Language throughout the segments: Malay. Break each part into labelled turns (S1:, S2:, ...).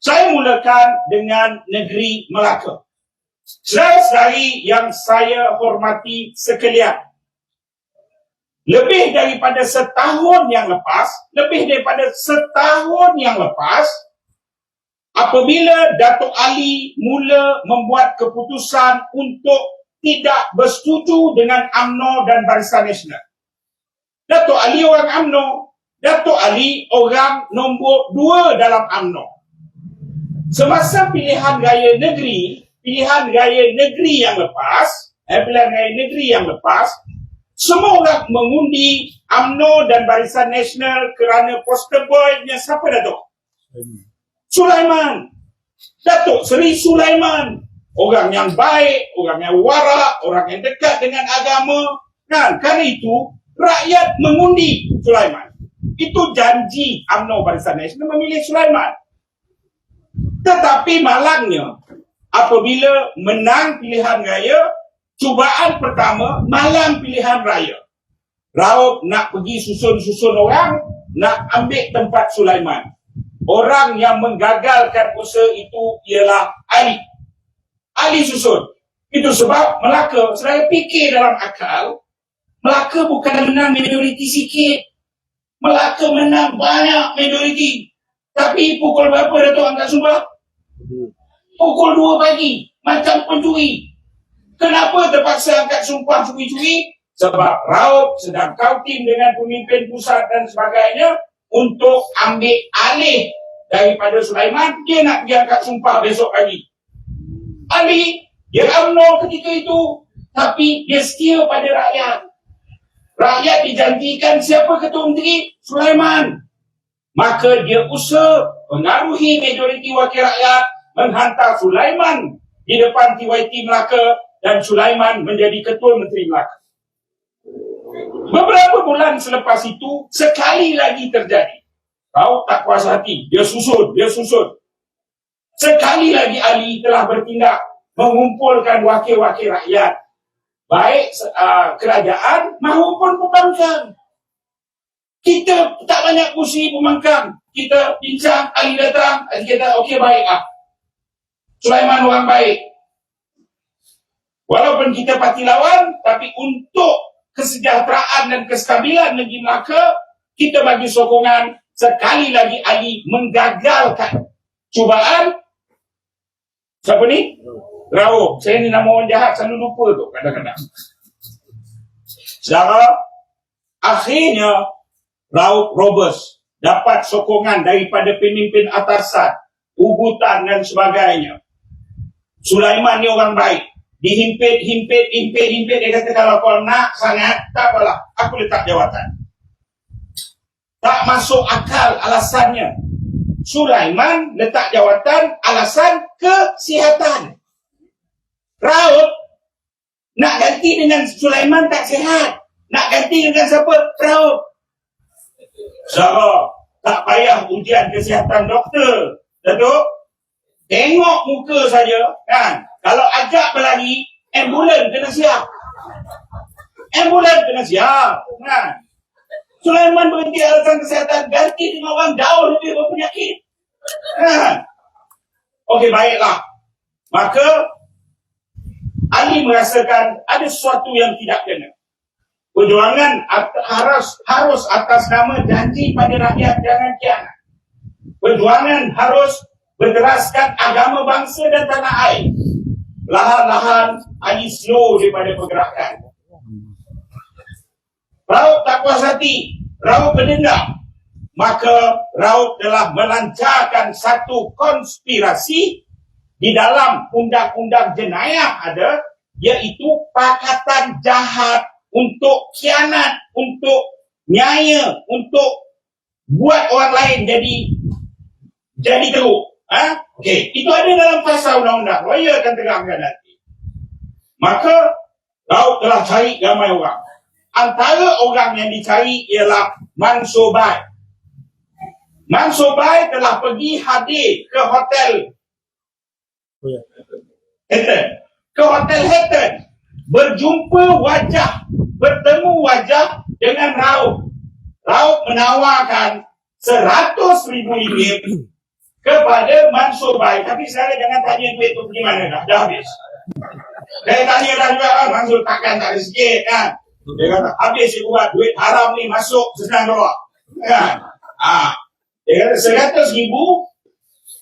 S1: Saya mulakan dengan negeri Melaka. Saudara-saudari yang saya hormati sekalian. Lebih daripada setahun yang lepas, lebih daripada setahun yang lepas, apabila Datuk Ali mula membuat keputusan untuk tidak bersetuju dengan AMNO dan Barisan Nasional. Datuk Ali orang AMNO, Datuk Ali orang nombor dua dalam AMNO. Semasa pilihan raya negeri, pilihan raya negeri yang lepas, eh, pilihan raya negeri yang lepas, semua orang mengundi AMNO dan Barisan Nasional kerana poster boy-nya siapa Datuk? Sulaiman. Datuk Seri Sulaiman. Orang yang baik, orang yang warak, orang yang dekat dengan agama. Kan? Kerana itu, rakyat mengundi Sulaiman. Itu janji UMNO Barisan Nasional memilih Sulaiman. Tetapi malangnya, apabila menang pilihan raya, cubaan pertama, malam pilihan raya. Raup nak pergi susun-susun orang, nak ambil tempat Sulaiman. Orang yang menggagalkan usaha itu ialah Ali. Ali susun. Itu sebab Melaka, saya fikir dalam akal, Melaka bukan menang minoriti sikit. Melaka menang banyak minoriti. Tapi pukul berapa Datuk Angkat Sumpah? Pukul 2 pagi. Macam pencuri. Kenapa terpaksa angkat sumpah curi-curi? Sebab Raub sedang kautim dengan pemimpin pusat dan sebagainya untuk ambil alih daripada Sulaiman. Dia nak pergi angkat sumpah besok pagi. Ali, dia UMNO ketika itu. Tapi dia setia pada rakyat. Rakyat dijanjikan siapa ketua menteri? Sulaiman. Maka dia usaha pengaruhi majoriti wakil rakyat menghantar Sulaiman di depan TYT Melaka dan Sulaiman menjadi ketua menteri Melaka. Beberapa bulan selepas itu, sekali lagi terjadi. Kau tak kuasa hati. Dia susun, dia susun. Sekali lagi Ali telah bertindak mengumpulkan wakil-wakil rakyat. Baik uh, kerajaan maupun pembangkang. Kita tak banyak kursi pembangkang. Kita bincang, Ali datang, Ali kata, okey baik. Sulaiman orang baik. Walaupun kita parti lawan, tapi untuk kesejahteraan dan kestabilan negeri Melaka, kita bagi sokongan sekali lagi Ali menggagalkan cubaan. Siapa ni? Raub. Saya ni nama orang jahat, selalu lupa tu kadang-kadang. Saudara, akhirnya Raub Robes dapat sokongan daripada pemimpin atasan, ugutan dan sebagainya. Sulaiman ni orang baik dihimpit, himpit, himpit, himpit. Dia kata kalau kau nak sangat, tak apalah. Aku letak jawatan. Tak masuk akal alasannya. Sulaiman letak jawatan alasan kesihatan. Raut nak ganti dengan Sulaiman tak sihat. Nak ganti dengan siapa? Raut. Sarah, tak payah ujian kesihatan doktor. Datuk, tengok muka saja, kan? Kalau ajak berlari, ambulan kena siap. Ambulan kena siap. Kan? Sulaiman berhenti alasan kesihatan, ganti dengan orang jauh lebih berpenyakit. Kan? Okey, baiklah. Maka, Ali merasakan ada sesuatu yang tidak kena. Perjuangan harus harus atas nama janji pada rakyat jangan kianat. Perjuangan harus berderaskan agama bangsa dan tanah air lahan-lahan hanya slow daripada pergerakan. Raut tak puas hati, Raut mendengar. Maka Raut telah melancarkan satu konspirasi di dalam undang-undang jenayah ada, iaitu pakatan jahat untuk kianat, untuk nyaya, untuk buat orang lain jadi jadi teruk. Ha? Okey, itu ada dalam pasal undang-undang. Lawyer akan terangkan nanti. Maka, Laut telah cari ramai orang. Antara orang yang dicari ialah Mansobai. Mansobai telah pergi hadir ke hotel oh, ya. Hilton. Ke hotel Hilton. Berjumpa wajah, bertemu wajah dengan Raut. Raut menawarkan seratus ribu ringgit kepada Mansur Bai. Tapi saya jangan tanya duit tu pergi mana dah. Dah habis. Saya tanya dah juga ah, Mansur takkan tak ada sikit kan. Dia kata habis dia buat duit haram ni masuk senang bawa. Kan? Ah. Dia kata seratus ribu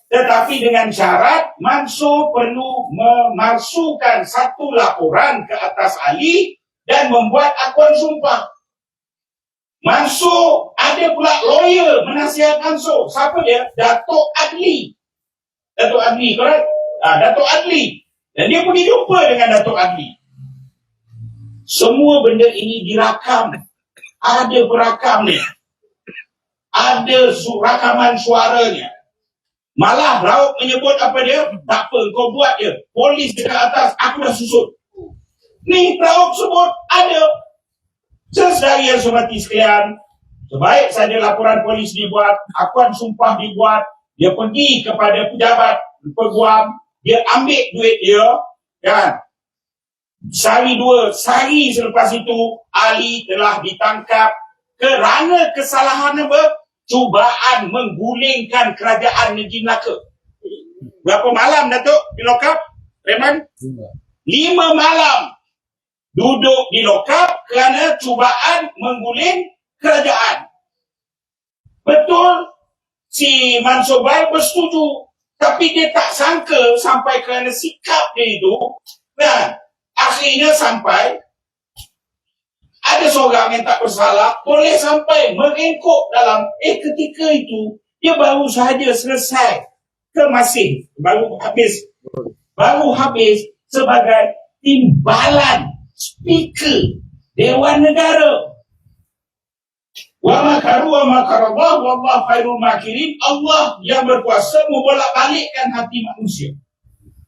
S1: tetapi dengan syarat Mansur perlu memasukkan satu laporan ke atas Ali dan membuat akuan sumpah. Mansur ada pula lawyer menasihat Mansur. Siapa dia? Datuk Adli. Datuk Adli, correct? Ah, Datuk Adli. Dan dia pergi jumpa dengan Datuk Adli. Semua benda ini dirakam. Ada perakam ni. Ada rakaman suaranya. Malah Rauk menyebut apa dia? Tak apa, kau buat je. Polis dekat atas, aku dah susun. Ni Rauk sebut ada. Sesedari yang semati sekalian, sebaik saja laporan polis dibuat, akuan sumpah dibuat, dia pergi kepada pejabat peguam, dia ambil duit dia, kan? Sehari dua, sehari selepas itu, Ali telah ditangkap kerana kesalahan apa? Cubaan menggulingkan kerajaan negeri Melaka. Berapa malam Datuk di lokap? Reman? Lima malam duduk di lokap kerana cubaan mengguling kerajaan. Betul si Mansur Bai bersetuju. Tapi dia tak sangka sampai kerana sikap dia itu. Dan akhirnya sampai ada seorang yang tak bersalah boleh sampai merengkuk dalam eh ketika itu dia baru sahaja selesai ke masih baru habis baru habis sebagai timbalan speaker Dewan Negara. Wa makaru wa makarallah wallah khairul makirin. Allah yang berkuasa membolak-balikkan hati manusia.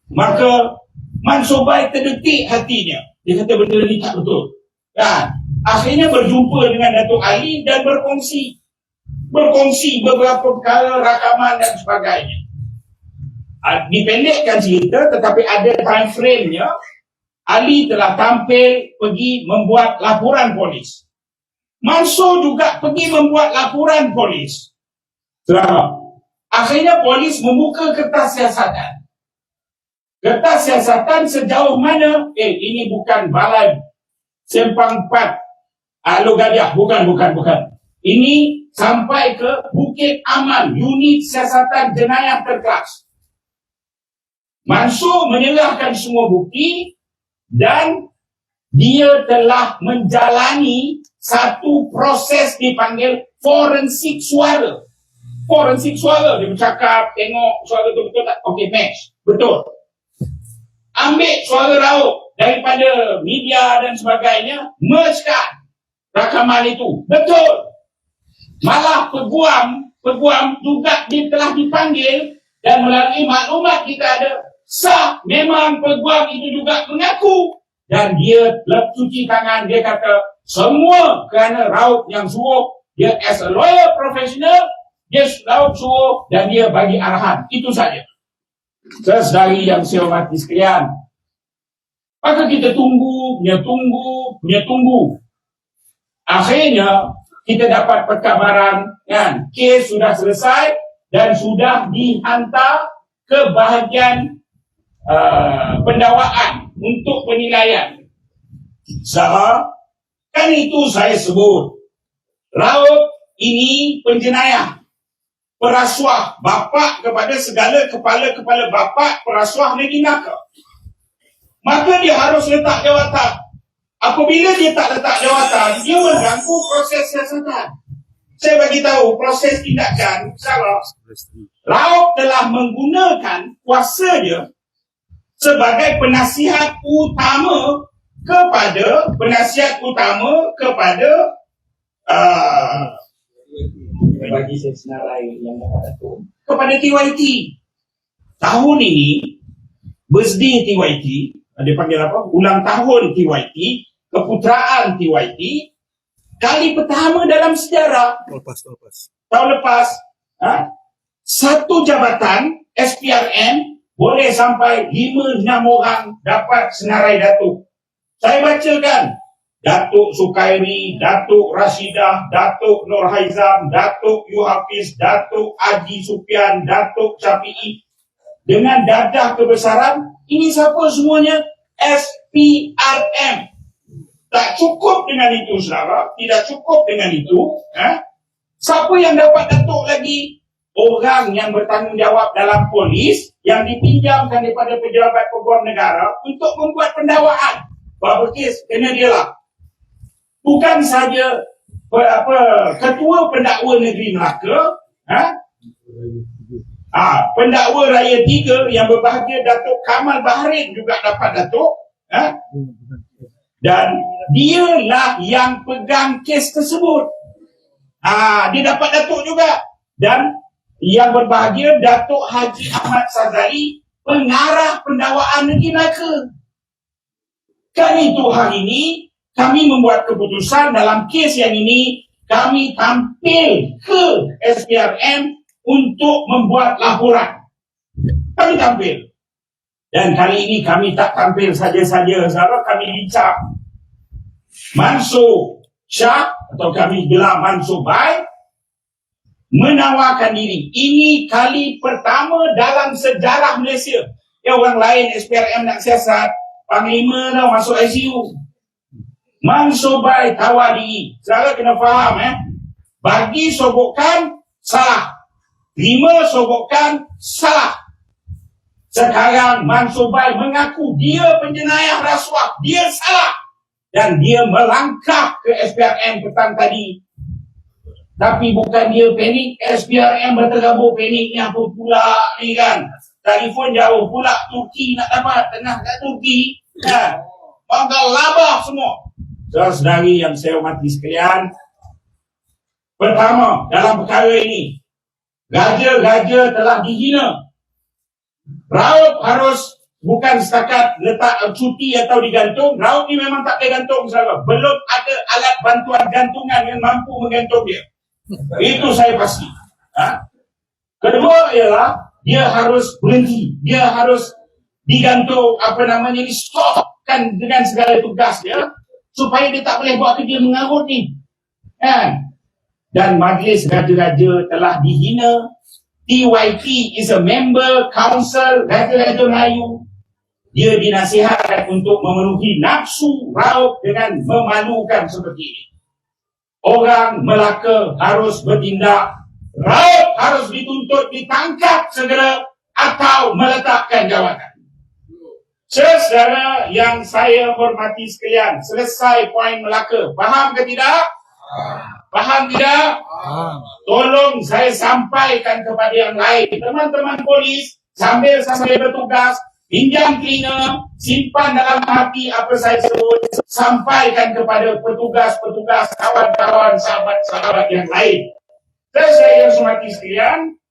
S1: Maka Mansur Bai terdetik hatinya. Dia kata benda ni tak betul. Kan? Akhirnya berjumpa dengan Datuk Ali dan berkongsi. Berkongsi beberapa perkara, rakaman dan sebagainya. Ah, Dipendekkan cerita tetapi ada time frame-nya Ali telah tampil pergi membuat laporan polis. Mansur juga pergi membuat laporan polis. Selamat. Akhirnya polis membuka kertas siasatan. Kertas siasatan sejauh mana? Eh, ini bukan balai Sempang 4 Alo Gadiah. Bukan, bukan, bukan. Ini sampai ke Bukit Aman, unit siasatan jenayah terkelas. Mansur menyerahkan semua bukti dan dia telah menjalani satu proses dipanggil forensik suara. Forensik suara. Dia bercakap, tengok suara tu betul tak? Okey, match. Betul. Ambil suara rauk daripada media dan sebagainya, mergekan rakaman itu. Betul. Malah peguam, peguam juga dia telah dipanggil dan melalui maklumat kita ada sah memang peguam itu juga mengaku dan dia lep cuci tangan. Dia kata semua kerana Raub yang suruh. Dia as a lawyer professional dia Raub suruh dan dia bagi arahan. Itu saja. Sesedari yang saya hormati sekalian maka kita tunggu punya tunggu punya tunggu. Akhirnya kita dapat perkabaran kan? Kes sudah selesai dan sudah dihantar ke bahagian uh, pendakwaan untuk penilaian. Sah, kan itu saya sebut. Raut ini penjenayah. Perasuah bapak kepada segala kepala-kepala bapak perasuah negeri Melaka. Maka dia harus letak jawatan. Apabila dia tak letak jawatan, dia mengganggu proses siasatan. Saya bagi tahu proses tindakan salah. Raut telah menggunakan kuasa dia sebagai penasihat utama kepada penasihat utama kepada uh,
S2: bagi senarai yang
S1: kepada TYT. Tahun ini birthday TYT, dia panggil apa? Ulang tahun TYT, keputeraan TYT kali pertama dalam sejarah
S3: Lepas, lepas.
S1: tahun lepas ha? satu jabatan SPRM boleh sampai 5-6 orang dapat senarai datuk. Saya bacakan Datuk Sukairi, Datuk Rashidah, Datuk Nur Haizam, Datuk Yuhafiz, Datuk Haji Supian, Datuk Syafi'i. Dengan dadah kebesaran, ini siapa semuanya? SPRM. Tak cukup dengan itu, saudara. Tidak cukup dengan itu. Ha? Siapa yang dapat datuk lagi? Orang yang bertanggungjawab dalam polis yang dipinjamkan daripada pejabat peguam negara untuk membuat pendakwaan. Bahawa kes kena dia lah. Bukan saja apa ketua pendakwa negeri Melaka, ha? Ah, pendakwa raya tiga yang berbahagia Datuk Kamal Bahrain juga dapat Datuk. Ha? Dan dialah yang pegang kes tersebut. Ah, dia dapat Datuk juga. Dan yang berbahagia Datuk Haji Ahmad Sazali pengarah pendakwaan negeri Melaka. Kan itu hari ini kami membuat keputusan dalam kes yang ini kami tampil ke SPRM untuk membuat laporan. Kami tampil. Dan kali ini kami tak tampil saja-saja. Sahabat kami bincang. Mansur Shah atau kami gelar Mansur Bai menawarkan diri. Ini kali pertama dalam sejarah Malaysia. Ya orang lain SPRM nak siasat, Panglima dah masuk ICU. Bai tawar diri. Saudara kena faham eh. Bagi sobokan, salah. Terima sobokan, salah. Sekarang Mansur Bai mengaku dia penjenayah rasuah. Dia salah. Dan dia melangkah ke SPRM petang tadi. Tapi bukan dia panik. SPRM bertergabung panik ni apa pula ni kan. Telefon jauh pula Turki nak dapat. Tengah kat Turki. Kan. Bangga labah semua. Saudara-saudari yang saya hormati sekalian. Pertama, dalam perkara ini. Raja-raja telah dihina. Raut harus bukan setakat letak cuti atau digantung. Raut ni memang tak boleh gantung. Saudara. Belum ada alat bantuan gantungan yang mampu menggantung dia. Itu saya pasti. Ha? Kedua ialah dia harus berhenti. Dia harus digantung apa namanya ni stopkan dengan segala tugas dia supaya dia tak boleh buat kerja mengarut ni. Kan? Dan majlis raja-raja telah dihina. TYT is a member council raja-raja Melayu. Dia dinasihatkan untuk memenuhi nafsu raut dengan memalukan seperti ini. Orang Melaka harus bertindak. Raut harus dituntut ditangkap segera atau meletakkan jawatan. Saudara yang saya hormati sekalian, selesai poin Melaka. Faham ke tidak? Faham tidak? Tolong saya sampaikan kepada yang lain. Teman-teman polis, sambil-sambil bertugas, pinjam cleaner, simpan dalam hati apa saya sebut, sampaikan kepada petugas-petugas, kawan-kawan, sahabat-sahabat yang lain. Dan saya yang hormati sekalian,